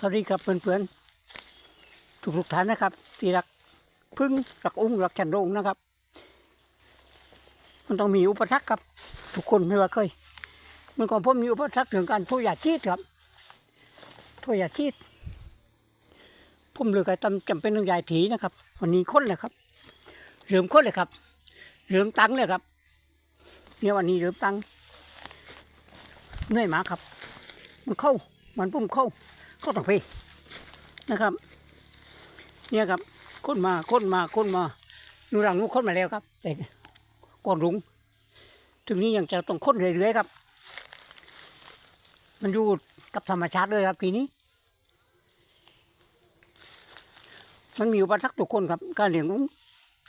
สวัสดีครับเพื่อนๆทุกทุกท่านนะครับที่รักพึ่งรักอุ้งรักแคนโรงนะครับ มันต้องมีอุปสรรคครับ ทุกคนไม่ว่าเคยเมื่อก่อนผมมีอุปสรรคถึงการทษยาชีดครับทษยาชีดผมเลยก็จำจำเป็นต้องยายถีนะครับ วันนี้ค้นเลยครับเริ่มค้นเลยครับเริ่มตังเลยครับเนี่ยวันนี้เริ่มตังเหนื่อยมากครับ มันเข้ามันปุ่มเข้า เข้าต่างเพนะครับ เนี่ยครับค้นมาค้นมาค้นมาหนูรังนูค้นมาแล้วครับ แต่ก่อนรุงถึงนี้ยังจะต้องค้นเรื่อยๆครับ มันอยู่กับธรรมชาติเลยครับปีนี้ มันมีอุปสรรคทุกคนครับ การเลี้ยงอุ้ง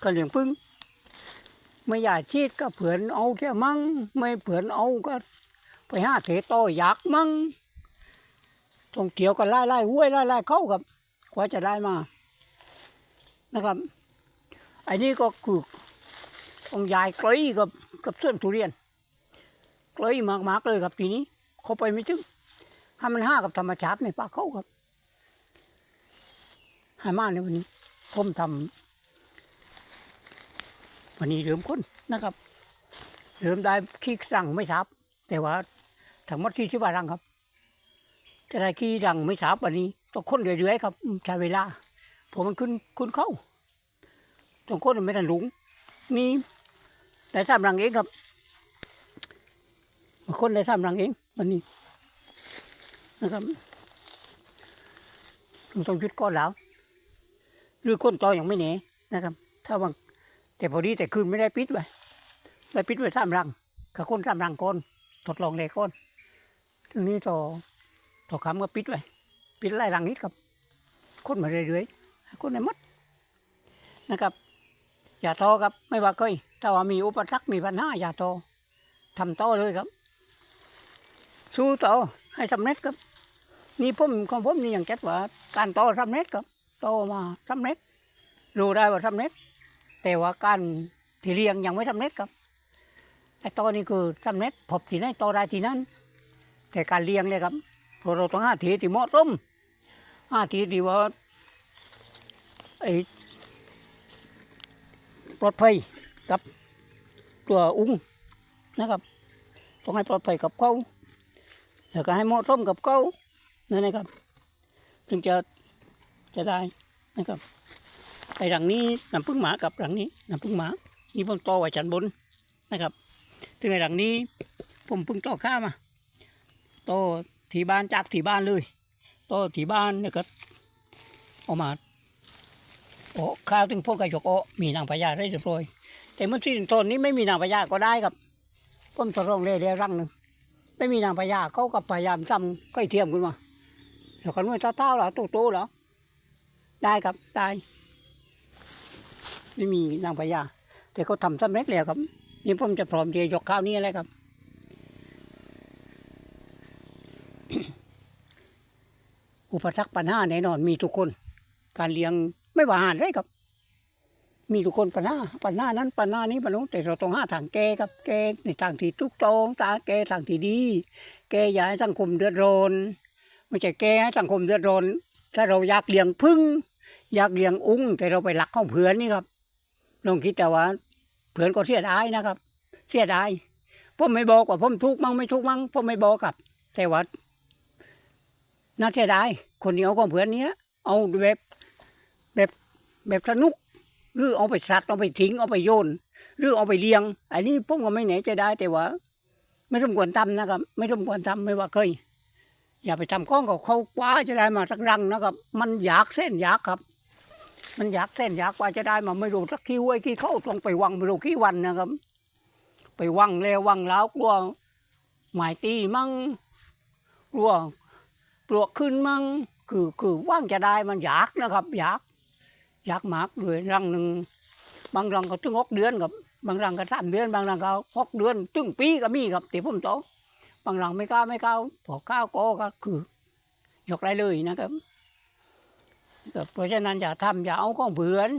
การเลี้ยงพึ่งไม่อยากชีดก็เผื่อนเอาแค่มั่งไม่เผื่อนเอาก็ ไปห้าเถโตอยากมั่ง ท่องเที่ยวกันไล่ไล่ห้วยไล่ไล่เข้ากับกว่าจะได้มา นะครับอันนี้ก็คือต้องยายกลกับกับเส้นทุเรียนกลมากๆเลยครับทีนี้ เขาไปไม่ถึงให้มันห้ากับธรรมชาติในป่าเขาครับให้มากในวันนี้ผมทำวันนี้เริ่มค้นนะครับ เริ่มได้ขี้สั่งไม่ทราบแต่ว่าทั้งหมดที่ที่ว่ารังครับ จะได้ขี้รังไม่ทราบวันนี้ต้องค้นเรื่อยๆครับใช้เวลาผมมันขึ้นขึ้นเข้าต้องค้นไม่ทันหลุง นี่ได้สามรังเองครับค้นได้สามรังเองวันนี้นะครับต้องยุดก้อนแล้วหรือก้นตออยังไม่แหน่นะครับ ถ้าบางแต่พอดีแต่คืนไม่ได้ปิดไว้ได้ปิดไว้สามรังกับคนสามรังก้อนทดลองเลยก้อนถึงนี้ต่อ ต่อคำก็ปิดไว้ปิดไล่รังนิดครับคนมาเรื่อยๆให้คนในหมดนะครับ อย่าท้อครับไม่ว่าเคยถ้าว่ามีอุปสรรคมีปัญหาอย่าท้อทำต่อเลยครับ สู้ต่อให้สำเร็จครับ นี่ผมของผมนี่อย่างแก๊ว่า การต่อสำเร็จครับต่อมาสำเร็จรู้ได้ว่าสำเร็จ แต่ว่าการที่เรียงยังไม่สำเร็จครับไอ้ต่อนี่คือสำเร็จพบที่ไหนต่อได้ที่นั้นแต่การเลี้ยงเนี่ยครับ เพราะเราต้องหาทีที่เหมาะสมหาทีที่ว่าไอ้ปลอดภัยกับตัวอุ้งนะครับต้องให้ปลอดภัยกับเขาแล้วก็ให้เหมาะสมกับเขานั่นนะครับ ถึงจะจะได้นะครับไอ้หลังนี้น้ำพึ่งหมากับหลังนี้น้ำพึ่งหมานี่ผมต่อไว้ชั้นบนนะครับถึงไอ้หลังนี้ผมเพิ่งต่อข้ามาโต ที่บ้านจากที่บ้านเลยโตที่บ้านเนี่ยก็ออกมาโอ้ข้าวถึงพวกกระจกโอมีนางพญาได้เรียบร้อยแต่เมื่อสิ้นตอนนี้ไม่มีนางพญาก็ได้ครับผมทดลองเรื่อยๆรังหนึ่งไม่มีนางพญาเขาก็พยายามทำใกล้เทียมขึ้นมาแล้วก็นวดเต้าๆเหรอโตๆเหรอได้ครับได้ไม่มีนางพญาแต่เขาทำสำเร็จแล้วครับ นี่ผมจะพร้อมที่จะยกข้าวนี้อะไรครับ อุปสรรคปัญหาแน่นอนมีทุกคน การเลี้ยงไม่ว่าอาหารเลยครับ มีทุกคนปัญหาปัญหานั้นปัญหานี้ปัญหาแต่เราต้องหาทางแก้ครับแก้ในทางที่ถูกต้องตาแก้ทางที่ดี แก้อย่าให้สังคมเดือดร้อนไม่ใช่แก้ให้สังคมเดือดร้อนถ้าเราอยากเลี้ยงพึ่งอยากเลี้ยงอุ้ง แต่เราไปหลักของเพื่อนนี่ครับลองคิดแต่ว่าเพื่อนก็เสียดายนะครับ เสียดายผมไม่บอกว่าผมทุกมั่งไม่ทุกมั่งผมไม่บอกครับแต่ว่า น่าเสียดายคนที่เอาของเพื่อนเนี้ย เอาแบบแบบแบบสนุก หรือเอาไปสัตว์เอาไปทิ้งเอาไปโยน หรือเอาไปเลี้ยง อันนี้ผมก็ไม่แน่ใจได้แต่ว่า ไม่สมควรทำนะครับ ไม่สมควรทำไม่ว่าเคย อย่าไปทำข้องกับเขากว่าจะได้มาสักรังนะครับ มันอยากเส้นอยากครับ มันอยากเส้นอยากกว่าจะได้มาไม่รู้สักขี้ไว้ขี้เข้าต้องไปวังไม่รู้ขี้วันนะครับ ไปวังแล้ววังแล้วกลัวหมายตีมั่งกลัว ปลวกขึ้นมั่งคือคือว่างจะได้มันอยากนะครับ อยาก อยากมากเลยรังหนึ่งบางรังก็ถึงหกเดือนครับ บางรังก็สามเดือน บางรังก็หกเดือนถึงปีก็มีครับที่ผมโตบางรังไม่กล้าไม่กล้าพอก้าวก็ก็คือ ยกได้เลยนะครับเพราะฉะนั้นอย่าทำอย่าเอาของเผือน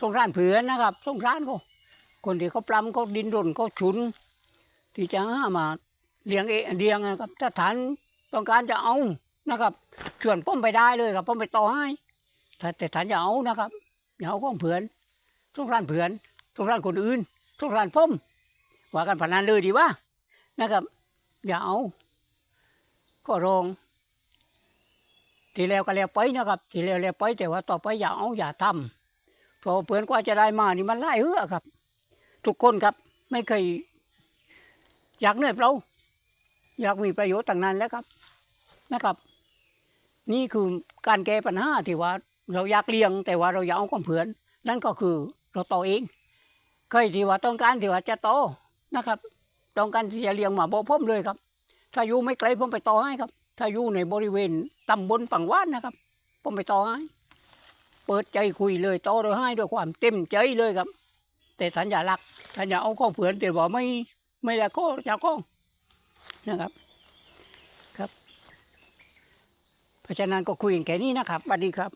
สงสารเผือนนะครับสงสารเขาคนที่เขาปล้ำเขาดินรนเขาฉุน ที่จะหามาเลี้ยงเอเลี้ยงนะครับถ้าฐานต้องการจะเอา นะครับชวนผมไปได้เลยครับผมไปต่อให้แต่แต่ท่านอย่าเอานะครับอย่าเอาของเผื่อนสงสารเผื่อนสงสารคนอื่นสงสารผมว่ากันพนันเลยดีว่านะครับ อย่าเอา ก็รองทีแล้วก็แล้วไปนะครับ ทีแล้วแล้วไปแต่ว่าต่อไปอย่าเอาอย่าทำเพราะเพื่อนกว่าจะได้มานี่มันไล่เหื้อครับ ทุกคนครับ ไม่เคย อยากเหนื่อยเปล่าอยากมีประโยชน์ต่างนั้นแล้วครับนะครับ นี่คือการแก้ปัญหาที่ว่าเราอยากเลี้ยง แต่ว่าเราอยากเอาความเพื่อน นั่นก็คือเราโตเองเคยที่ว่าต้องการที่ว่าจะโตนะครับ ต้องการที่จะเลี้ยงหมาบอกผมเลยครับ ถ้าอยู่ไม่ไกลผมไปต่อให้ครับ ถ้าอยู่ในบริเวณตำบลฝั่งว่านนะครับ ผมไปต่อให้เปิดใจคุยเลยต่อโดยให้ด้วยความเต็มใจเลยครับ แต่สัญญาลักษณ์สัญญาเอาข้อเผือนแต่ว่าไม่ไม่ละข้อจากข้องนะครับ เพราะฉะนั้นก็คุยกันแค่นี้นะครับสวัสดีครับ